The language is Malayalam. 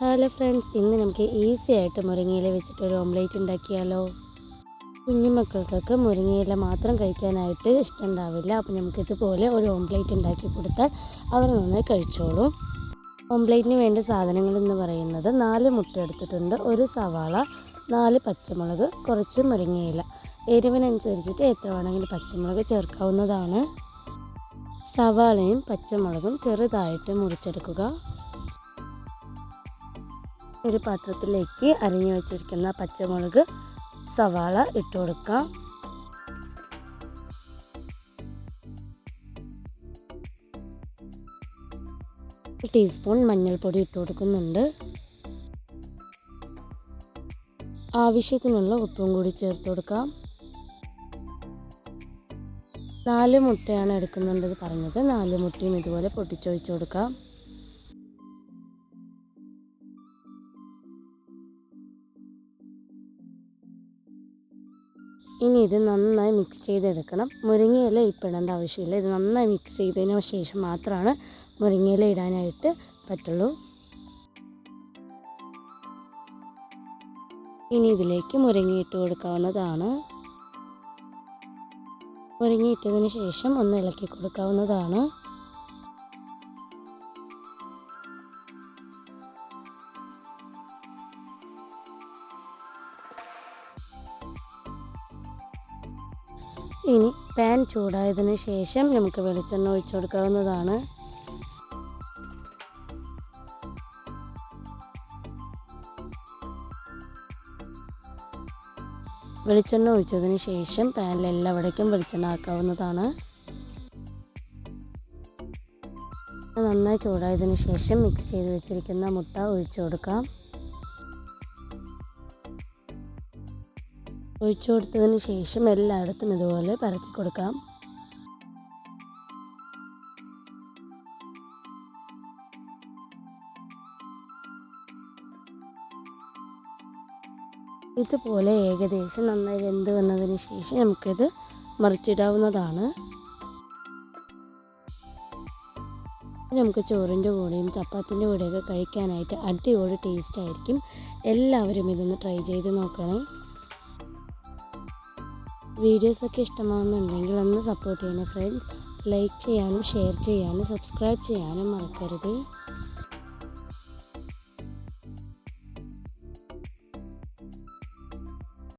ഹലോ ഫ്രണ്ട്സ് ഇന്ന് നമുക്ക് ഈസി ആയിട്ട് മുരിങ്ങയില വെച്ചിട്ട് ഒരു ഓംലേറ്റ് ഉണ്ടാക്കിയാലോ? കുഞ്ഞുമക്കൾക്കൊക്കെ മുരിങ്ങയില മാത്രം കഴിക്കാനായിട്ട് ഇഷ്ടമുണ്ടാവില്ല. അപ്പോൾ നമുക്കിതുപോലെ ഒരു ഓംലേറ്റ് ഉണ്ടാക്കി കൊടുത്താൽ അവർ നന്നായി കഴിച്ചോളും. ഓംലേറ്റിന് വേണ്ട സാധനങ്ങൾ എന്ന് പറയുന്നത് നാല് മുട്ട എടുത്തിട്ടുണ്ട്. ഒരു സവാള നാല് പച്ചമുളക് കുറച്ച് മുരിങ്ങയില. എരിവിനനുസരിച്ചിട്ട് എത്ര വേണമെങ്കിലും പച്ചമുളക് ചേർക്കാവുന്നതാണ്. സവാളയും പച്ചമുളകും ചെറുതായിട്ട് മുറിച്ചെടുക്കുക. ഒരു പാത്രത്തിലേക്ക് അരിഞ്ഞു വെച്ചിരിക്കുന്ന പച്ചമുളക് സവാള ഇട്ട് കൊടുക്കാം. ടീസ്പൂൺ മഞ്ഞൾപ്പൊടി ഇട്ട് കൊടുക്കുന്നുണ്ട്. ആവശ്യത്തിനുള്ള ഉപ്പും കൂടി ചേർത്ത് കൊടുക്കാം. നാല് മുട്ടയാണ് എടുക്കുന്നുണ്ടെന്ന് പറഞ്ഞത്. നാല് മുട്ടയും ഇതുപോലെ പൊട്ടിച്ചൊഴിച്ച് കൊടുക്കാം. ഇനി ഇത് നന്നായി മിക്സ് ചെയ്തെടുക്കണം. മുരിങ്ങയില ഇപ്പിടേണ്ട ആവശ്യമില്ല. ഇത് നന്നായി മിക്സ് ചെയ്തതിന് ശേഷം മാത്രമാണ് മുരിങ്ങയില ഇടാനായിട്ട് പറ്റുള്ളൂ. ഇനി ഇതിലേക്ക് മുരിങ്ങ ഇട്ട് കൊടുക്കാവുന്നതാണ്. മുരിങ്ങ ഇട്ടതിന് ശേഷം ഒന്ന് ഇളക്കി കൊടുക്കാവുന്നതാണ്. ഇനി പാൻ ചൂടായതിനു ശേഷം നമുക്ക് വെളിച്ചെണ്ണ ഒഴിച്ചു കൊടുക്കാവുന്നതാണ്. വെളിച്ചെണ്ണ ഒഴിച്ചതിന് ശേഷം പാനിൽ എല്ലാവിടേക്കും വെളിച്ചെണ്ണ ആക്കാവുന്നതാണ്. നന്നായി ചൂടായതിനു ശേഷം മിക്സ് ചെയ്ത് വെച്ചിരിക്കുന്ന മുട്ട ഒഴിച്ചു കൊടുക്കാം. ഒഴിച്ചു കൊടുത്തതിന് ശേഷം എല്ലായിടത്തും ഇതുപോലെ പരത്തി കൊടുക്കാം. ഇതുപോലെ ഏകദേശം നന്നായി വെന്ത് വന്നതിന് ശേഷം നമുക്കിത് മറിച്ചിടാവുന്നതാണ്. നമുക്ക് ചോറിന്റെ കൂടെയും ചപ്പാത്തിന്റെ കൂടെയൊക്കെ കഴിക്കാനായിട്ട് അടിപൊളി ടേസ്റ്റ് ആയിരിക്കും. എല്ലാവരും ഇതൊന്ന് ട്രൈ ചെയ്ത് നോക്കണേ. വീഡിയോസൊക്കെ ഇഷ്ടമാവുന്നുണ്ടെങ്കിൽ ഒന്ന് സപ്പോർട്ട് ചെയ്യണേ ഫ്രണ്ട്സ് ലൈക്ക് ചെയ്യാനും ഷെയർ ചെയ്യാനും സബ്സ്ക്രൈബ് ചെയ്യാനും മറക്കരുത്.